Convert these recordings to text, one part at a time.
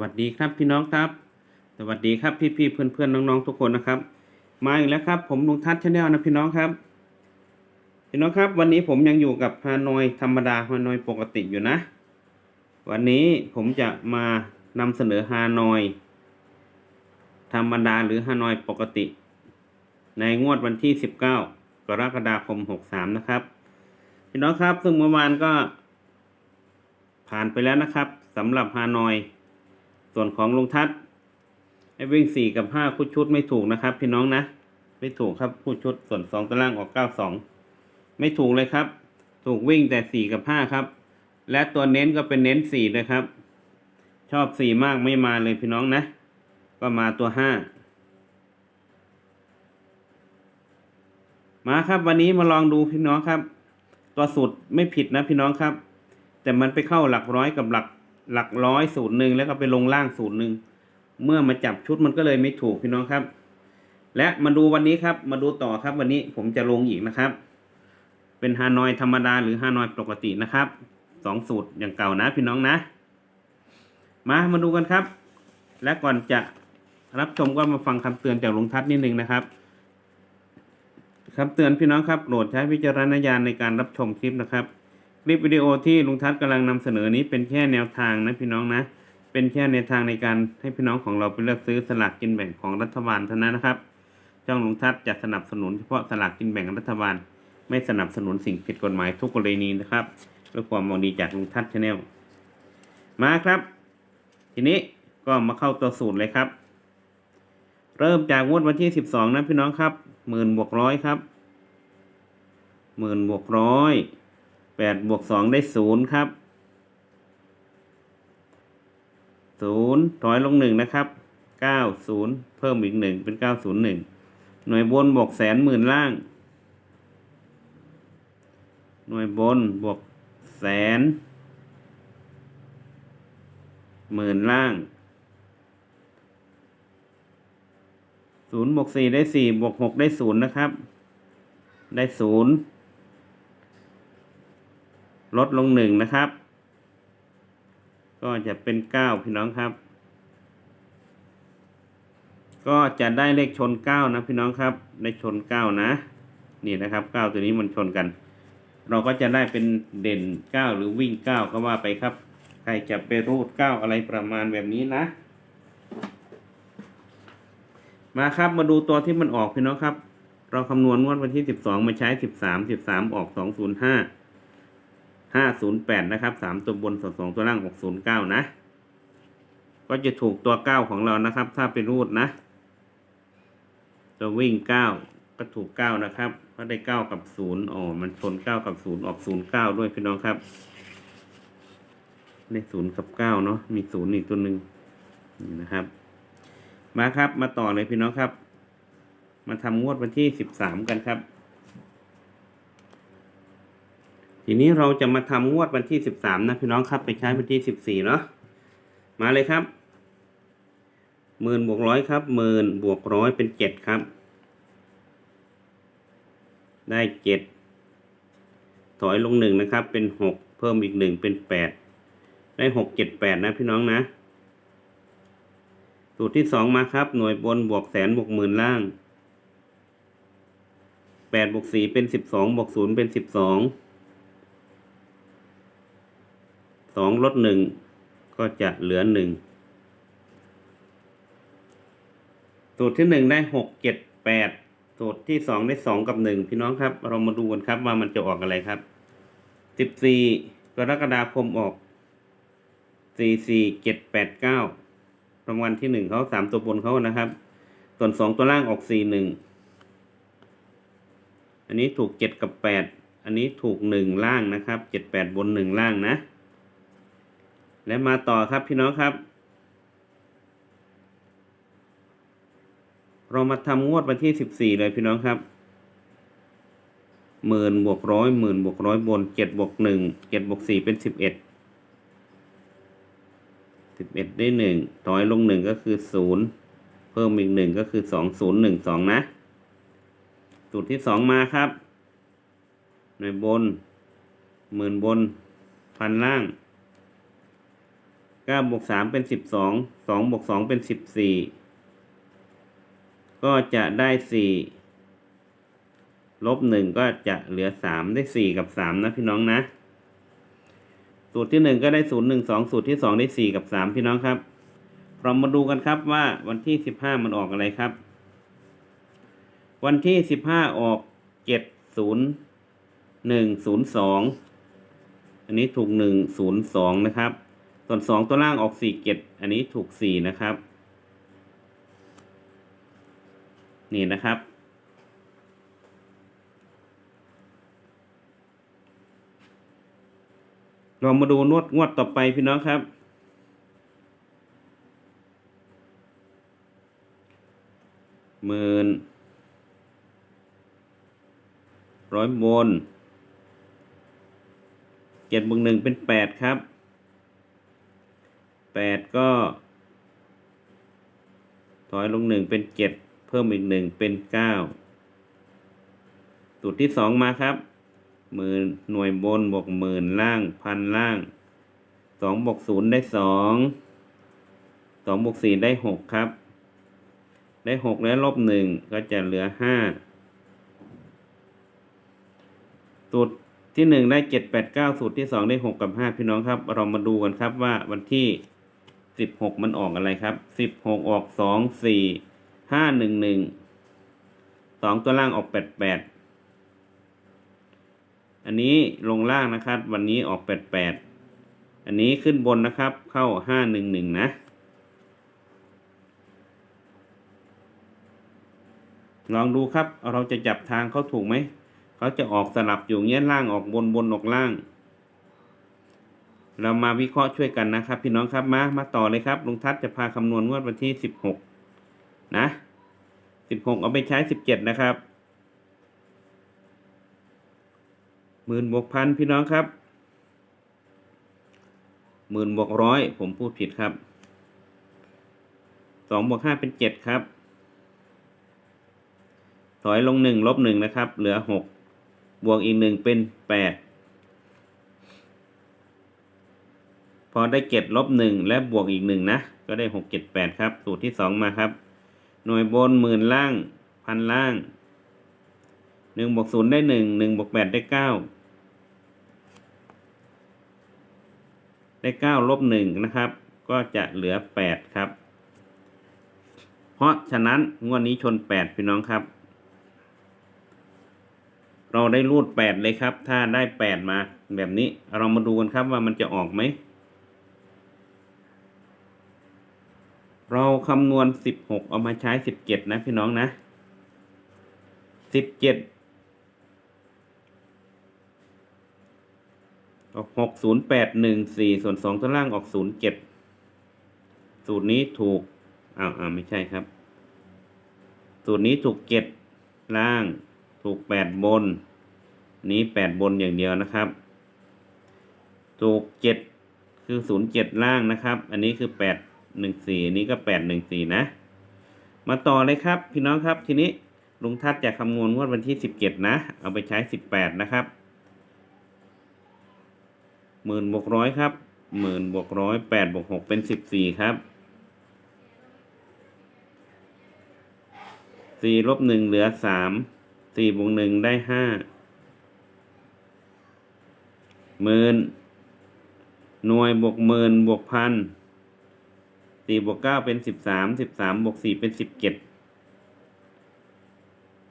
วัสดีครับพี่น้องครับ สวัสดีครับพี่พี่ๆเพื่อนเพื่อนๆน้องๆทุกคนนะครับ มาอีกแล้วครับ ผมลุงทัศน์ชาแนลนะพี่น้องครับ พี่น้องครับ วันนี้ผมยังอยู่กับฮานอยธรรมดาฮานอยปกติอยู่นะ วันนี้ผมจะมานำเสนอฮานอย ธรรมดาหรือฮานอยปกติ ในงวดวันที่ 19 กรกฎาคม 63 นะครับ พี่น้องครับ ซึ่งเมื่อวานก็ ผ่านไปแล้วนะครับสำหรับฮานอย ส่วนของลุงทัศน์ให้วิ่งสี่กับห้าคู่ชุดไม่ถูกนะครับ พี่น้องนะ ไม่ถูกครับคู่ชุดส่วนสองตารางออกเก้าสองไม่ถูกเลยครับ ถูกวิ่งแต่สี่กับห้าครับ และตัวเน้นก็เป็นเน้นสี่เลยครับ ชอบสี่มากไม่มาเลยพี่น้องนะ ก็มาตัวห้ามาครับ วันนี้มาลองดูพี่น้องครับ ตัวสูตรไม่ผิดนะพี่น้องครับ แต่มันไปเข้าหลักร้อยกับหลัก หลักร้อยสูตรหนึ่งแล้วก็ไปลงล่างสูตรหนึ่งเมื่อมาจับชุดมันก็เลยไม่ถูกพี่น้องครับ และมาดูวันนี้ครับ มาดูต่อครับวันนี้ผมจะลงอีกนะครับ เป็นฮานอยธรรมดาหรือฮานอยปกตินะครับสองสูตรอย่างเก่านะพี่น้องนะ มามาดูกันครับ และก่อนจะรับชมก็มาฟังคำเตือนจากลุงทัศน์นิดนึงนะครับคำเตือนพี่น้องครับโปรดใช้วิจารณญาณในการรับชมคลิปนะครับ คลิปวิดีโอที่ลุงทัศน์กำลังนำเสนอนี้เป็นแค่แนวทางนะพี่น้องนะ เป็นแค่แนวทางในการให้พี่น้องของเราไปเลือกซื้อสลากกินแบ่งของรัฐบาลเท่านั้นนะครับช่องลุงทัศน์จะสนับสนุนเฉพาะสลากกินแบ่งรัฐบาล ไม่สนับสนุนสิ่งผิดกฎหมายทุกกรณีนะครับด้วยความหวังดีจากลุงทัศน์ชาแนลมาครับ ทีนี้ก็มาเข้าตัวสูตรเลยครับ เริ่มจากงวดวันที่สิบสองนะพี่น้องครับหมื่นบวกร้อยครับหมื่นบวกร้อย แปดบวกสองได้ศูนย์ครับศูนย์ถอยลงหนึ่งนะครับเก้าศูนย์เพิ่มอีกหนึ่งเป็นเก้าศูนย์หนึ่งหน่วยบนบวกแสนหมื่นล่าง หน่วยบนบวกแสน หมื่นล่างศูนย์บวกสี่ได้สี่บวกหกได้ศูนย์นะครับ ได้ศูนย์ ลดลงหนึ่งนะครับ ก็จะเป็นเก้าพี่น้องครับ ก็จะได้เลขชนเก้านะพี่น้องครับได้ชนเก้านะ นี่นะครับเก้าตัวนี้มันชนกัน เราก็จะได้เป็นเด่นเก้าหรือวิ่งเก้าก็ว่าไปครับ ใครจะไปรูดเก้าอะไรประมาณแบบนี้นะ มาครับมาดูตัวที่มันออกพี่น้องครับ เราคำนวณงวดวันที่สิบสองมาใช้สิบสามสิบสามออกสองศูนย์ห้า ห้าศูนย์แปดนะครับสามตัวบนส่วนสองตัวล่างหกศูนย์เก้านะ ก็จะถูกตัวเก้าของเรานะครับ ถ้าไปรูดนะ ตัววิ่งเก้าก็ถูกเก้านะครับก็ได้เก้ากับศูนย์อ๋อมันชนเก้ากับศูนย์ออกศูนย์เก้าด้วยพี่น้องครับได้ศูนย์กับเก้าเนาะมีศูนย์อีกตัวหนึ่งนี่นะครับ มาครับมาต่อเลยพี่น้องครับ มาทำงวดวันที่สิบสามกันครับ ทีนี้เราจะมาทำงวดวันที่สิบสามนะพี่น้องครับไปใช้วันที่สิบสี่เนาะมาเลยครับหมื่นบวกร้อยครับหมื่นบวกร้อยเป็นเจ็ดครับ ได้เจ็ดถอยลงหนึ่งนะครับ เป็นหกเพิ่มอีกหนึ่งเป็นแปดได้หกเจ็ดแปดนะพี่น้องนะ สูตรที่สองมาครับ หน่วยบนบวกแสนบวกหมื่นล่างแปดบวกสี่เป็นสิบสองบวกศูนย์เป็นสิบสอง สองลดหนึ่งก็จะเหลือหนึ่งสูตรที่หนึ่งได้หกเจ็ดแปดสูตรที่สองได้สองกับหนึ่งพี่น้องครับ เรามาดูกันครับว่ามันจะออกอะไรครับสิบสี่กรกฎาคมออกสี่สี่เจ็ดแปดเก้ารางวัลที่หนึ่งเขาสามตัวบนเขานะครับ ส่วนสองตัวล่างออกสี่หนึ่งอันนี้ถูกเจ็ดกับแปดอันนี้ถูกหนึ่งล่างนะครับเจ็ดแปดบนหนึ่งล่างนะ และมาต่อครับพี่น้องครับ เรามาทำงวดวันที่สิบสี่เลยพี่น้องครับหมื่นบวกร้อยหมื่นบวกร้อยบนเจ็ดบวกหนึ่งเจ็ดบวกสี่เป็นสิบเอ็ดสิบเอ็ดได้หนึ่งถอยลงหนึ่งก็คือศูนย์เพิ่มอีกหนึ่งก็คือสองศูนย์หนึ่งสองนะสูตรที่สองมาครับ หน่วยบนหมื่นบนพันล่าง เก้าบวกสามเป็นสิบสองสองบวกสองเป็นสิบสี่ก็จะได้สี่ลบหนึ่งก็จะเหลือสามได้สี่กับสามนะพี่น้องนะ สูตรที่หนึ่งก็ได้ศูนย์หนึ่งสองสูตรที่สองได้สี่กับสามพี่น้องครับ เรามาดูกันครับว่าวันที่สิบห้ามันออกอะไรครับ วันที่สิบห้าออกเจ็ดศูนย์หนึ่งศูนย์สองอันนี้ถูกหนึ่งศูนย์สองนะครับ ส่วนสองตัวล่างออกสี่เจ็ดอันนี้ถูกสี่นะครับ นี่นะครับ เรามาดูนวดงวดต่อไปพี่น้องครับ หมื่นร้อยบนเจ็ดบวกหนึ่งเป็นแปดครับ แปดก็ ถอยลงหนึ่งเป็นเจ็ดเพิ่มอีกหนึ่งเป็นเก้าสูตรที่สองมาครับหมื่นหน่วยบนบวกหมื่นล่างพันล่างสองบวกศูนย์ได้สองสองบวกสี่ได้หกครับ ได้หกแล้วลบหนึ่งก็จะเหลือห้าสูตรที่หนึ่งได้เจ็ดแปดเก้าสูตรที่สองได้หกกับห้าพี่น้องครับ เรามาดูกันครับว่าวันที่ สิบหกมันออกอะไรครับสิบหกออกสองสี่ห้าหนึ่งหนึ่งสองตัวล่างออกแปดแปดอันนี้ลงล่างนะครับ วันนี้ออกแปดแปดอันนี้ขึ้นบนนะครับ เข้าห้าหนึ่งหนึ่งนะลองดูครับ เราจะจับทางเขาถูกไหม เขาจะออกสลับอยู่เงี้ยล่างออกบนบนออกล่าง เรามาวิเคราะห์ช่วยกันนะครับ พี่น้องครับมามาต่อเลยครับลุงทัศจะพาคำนวณงวดวันที่สิบหกนะสิบหกเอาไปใช้สิบเจ็ดนะครับหมื่นบวกพันพี่น้องครับหมื่นบวกร้อยผมพูดผิดครับสองบวกห้าเป็นเจ็ดครับ ถอยลงหนึ่งลบหนึ่งนะครับ เหลือหกบวกอีกหนึ่งเป็นแปด พอได้เจ็ดลบหนึ่งและบวกอีกหนึ่งนะ ก็ได้หกเจ็ดแปดครับ สูตรที่สองมาครับ หน่วยบนหมื่นล่าง พันล่างหนึ่งบวกศูนย์ได้หนึ่งหนึ่งบวกแปดได้เก้าได้เก้าลบหนึ่งนะครับ ก็จะเหลือแปดครับ เพราะฉะนั้นงวดนี้ชนแปดพี่น้องครับ เราได้รูดแปดเลยครับ ถ้าได้แปดมาแบบนี้ เรามาดูกันครับว่ามันจะออกไหม เราคำนวณสิบหกเอามาใช้สิบเจ็ดนะพี่น้องนะสิบเจ็ดออกหกศูนย์แปดหนึ่งสี่ส่วนสองตัวล่างออกศูนย์เจ็ดสูตรนี้ถูกอ้าวอ้าวไม่ใช่ครับ สูตรนี้ถูกเจ็ดล่าง ถูกแปดบน นี้แปดบนอย่างเดียวนะครับ ถูกเจ็ดคือศูนย์เจ็ดล่างนะครับ อันนี้คือแปด หนึ่งสี่อันนี้ก็แปดหนึ่งสี่นะ มาต่อเลยครับ พี่น้องครับทีนี้ลุงทัศจะคำนวณงวดวันที่สิบเจ็ดนะ เอาไปใช้สิบแปดนะครับหมื่นบวกร้อยครับหมื่นบวกร้อยแปดบวกหกเป็นสิบสี่ครับสี่ลบหนึ่งเหลือสามสี่บวกหนึ่งได้ห้าหมื่นหน่วยบวกหมื่นบวกพัน สี่บวกเก้าเป็นสิบสามสิบสามบวกสี่เป็นสิบเจ็ด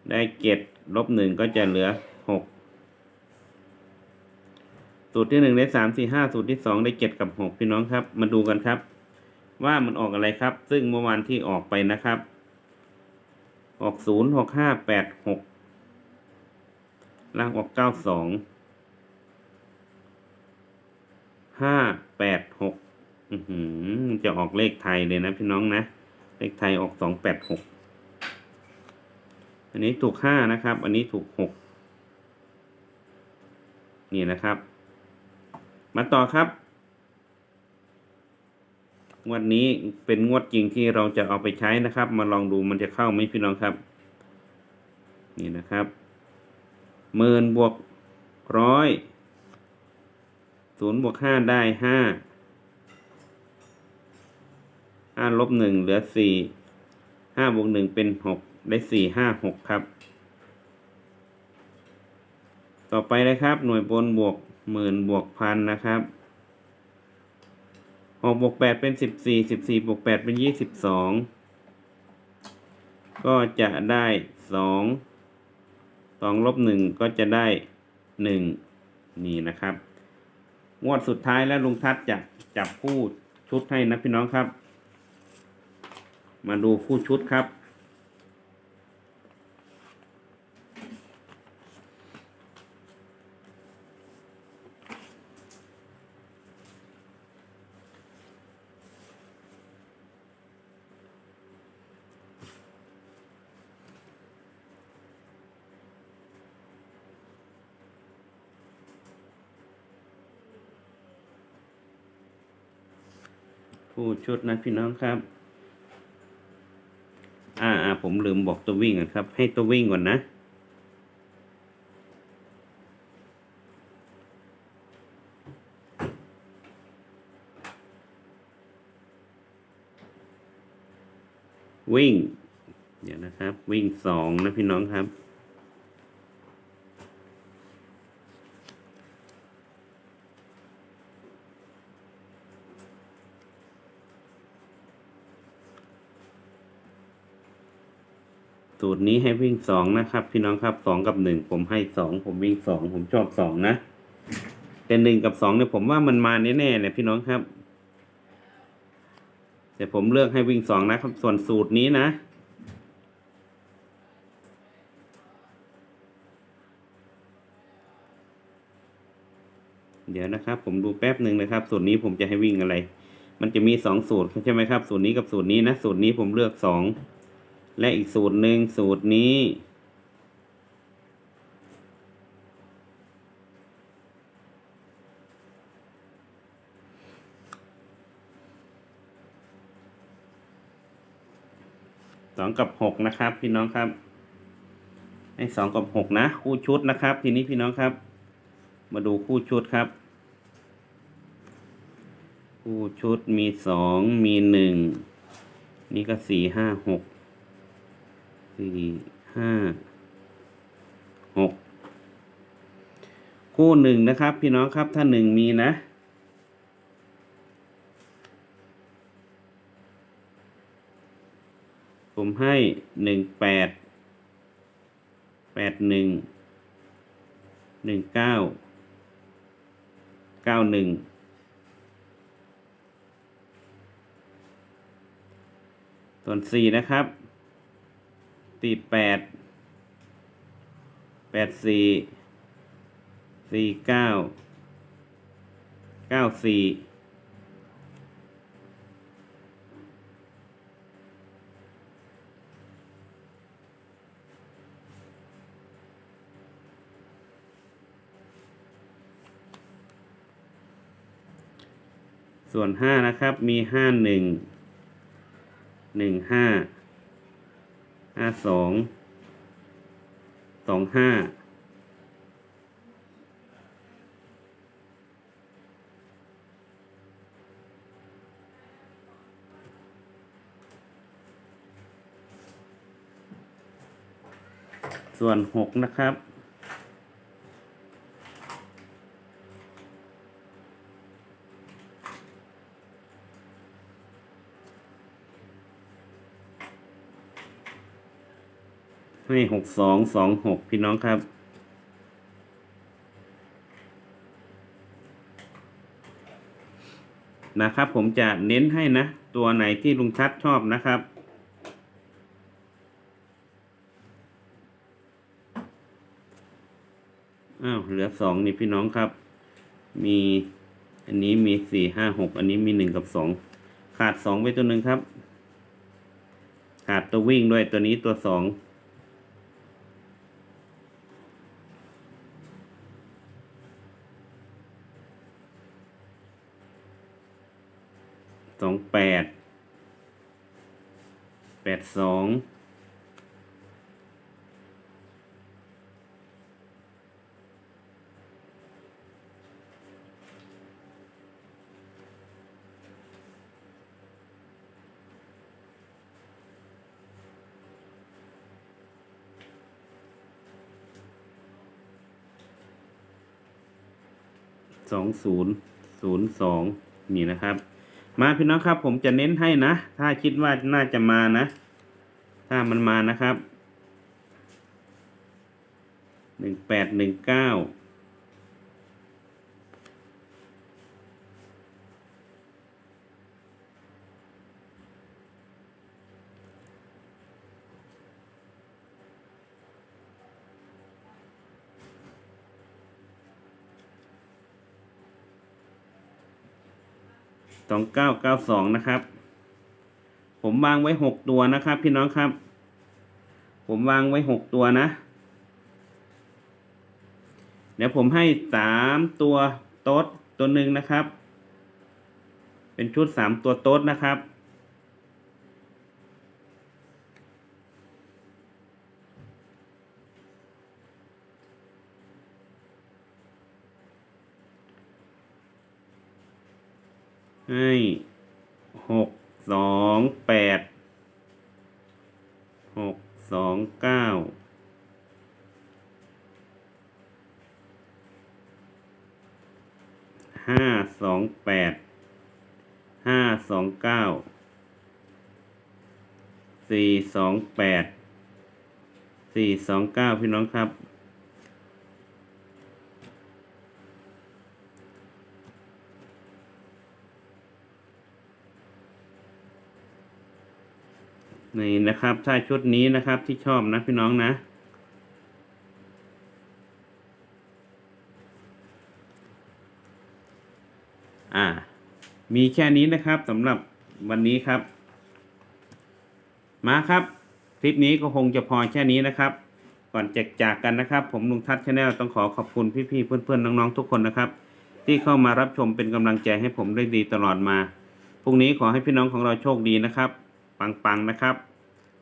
ได้เจ็ดลบหนึ่งก็จะเหลือหกสูตรที่หนึ่งได้สามสี่ห้าสูตรที่สองได้เจ็ดกับหกพี่น้องครับ มาดูกันครับ ว่ามันออกอะไรครับ ซึ่งเมื่อวานที่ออกไปนะครับ ออกศูนย์หกห้าแปดหกล่างออกเก้าสองห้าแปดหก จะออกเลขไทยเลยนะพี่น้องนะ เลขไทยออกสองแปดหก อันนี้ถูกห้านะครับ อันนี้ถูกหก นี่นะครับ มาต่อครับ งวดนี้เป็นงวดจริงที่เราจะเอาไปใช้นะครับ มาลองดูมันจะเข้าไหมพี่น้องครับ นี่นะครับหมื่นบวกร้อยศูนย์บวกห้าได้ห้า ห้าลบหนึ่งเหลือสี่ห้าบวกหนึ่งเป็นหกได้สี่ห้าหกครับ ต่อไปนะครับ หน่วยบนบวกหมื่นบวกพันนะครับหกบวกแปดเป็นสิบสี่สิบสี่บวกแปดเป็นยี่สิบสองก็จะได้สองสองลบหนึ่งก็จะได้หนึ่งนี่นะครับ งวดสุดท้ายแล้วลุงทัศจะจับคู่ชุดให้นะพี่น้องครับ มาดูคู่ชุดครับ คู่ชุดนะพี่น้องครับ ผมลืมบอกตัววิ่งก่อนครับ ให้ตัววิ่งก่อนนะ วิ่ง เดี๋ยวนะครับ วิ่งสองนะพี่น้องครับ สูตรนี้ให้วิ่งสองนะครับพี่น้องครับสองกับหนึ่งผมให้สองผมวิ่งสองผมชอบสองนะแต่หนึ่งกับสองเนี่ยผมว่ามันมาแน่ๆเลยพี่น้องครับ แต่ผมเลือกให้วิ่งสองนะครับส่วนสูตรนี้นะเดี๋ยวนะครับ ผมดูแป๊บหนึ่งนะครับ สูตรนี้ผมจะให้วิ่งอะไร มันจะมีสองสูตรใช่ไหมครับ สูตรนี้กับสูตรนี้นะ สูตรนี้ผมเลือกสอง และอีกสูตรหนึ่งสูตรนี้ สองกับหกนะครับ พี่น้องครับให้สองกับหกนะ คู่ชุดนะครับ ทีนี้พี่น้องครับ มาดูคู่ชุดครับ คู่ชุดมีสองมีหนึ่งนี่ก็สี่ห้าหก สี่ห้าหกคู่หนึ่งนะครับ พี่น้องครับถ้าหนึ่งมีนะ ผมให้หนึ่งแปดแปดหนึ่งหนึ่งเก้าเก้าหนึ่งส่วนสี่นะครับ ตีแปดแปดสี่สี่เก้าเก้าสี่ส่วนห้านะครับมีห้าหนึ่งหนึ่งห้า ห้าสองสองห้าส่วนหกนะครับ ให้หกสองสองหกพี่น้องครับ นะครับ ผมจะเน้นให้นะ ตัวไหนที่ลุงชัดชอบนะครับอ้าวเหลือสองนี่พี่น้องครับ มีอันนี้มีสี่ห้าหกอันนี้มีหนึ่งกับสองขาดสองไปตัวหนึ่งครับ ขาดตัววิ่งด้วยตัวนี้ตัวสอง องแปดแปดสองสองศูนย์ศูนย์สองนี่นะครับ มาพี่น้องครับ ผมจะเน้นให้นะ ถ้าคิดว่าน่าจะมานะ ถ้ามันมานะครับหนึ่งแปดหนึ่งเก้า สองเก้าเก้าสองนะครับ ผมวางไว้หกตัวนะครับ พี่น้องครับ ผมวางไว้หกตัวนะ เดี๋ยวผมให้สามตัวโต๊ดตัวหนึ่งนะครับ เป็นชุดสามตัวโต๊ดนะครับ ให้หกสองแปดหกสองเก้าห้าสองแปดห้าสองเก้าสี่สองแปดสี่สองเก้าพี่น้องครับ นี่นะครับถ้าชุดนี้นะครับที่ชอบนะพี่น้องนะ อ่า มีแค่นี้นะครับสำหรับวันนี้ครับ มาครับ คลิปนี้ก็คงจะพอแค่นี้นะครับ ก่อนจะจากกันนะครับ ผมลุงทัศน์ชาแนลต้องขอขอบคุณพี่ๆเพื่อนๆน้องๆทุกคนนะครับ ที่เข้ามารับชมเป็นกำลังใจให้ผมได้ดีตลอดมาพรุ่งนี้ขอให้พี่น้องของเราโชคดีนะครับ ปังๆนะครับ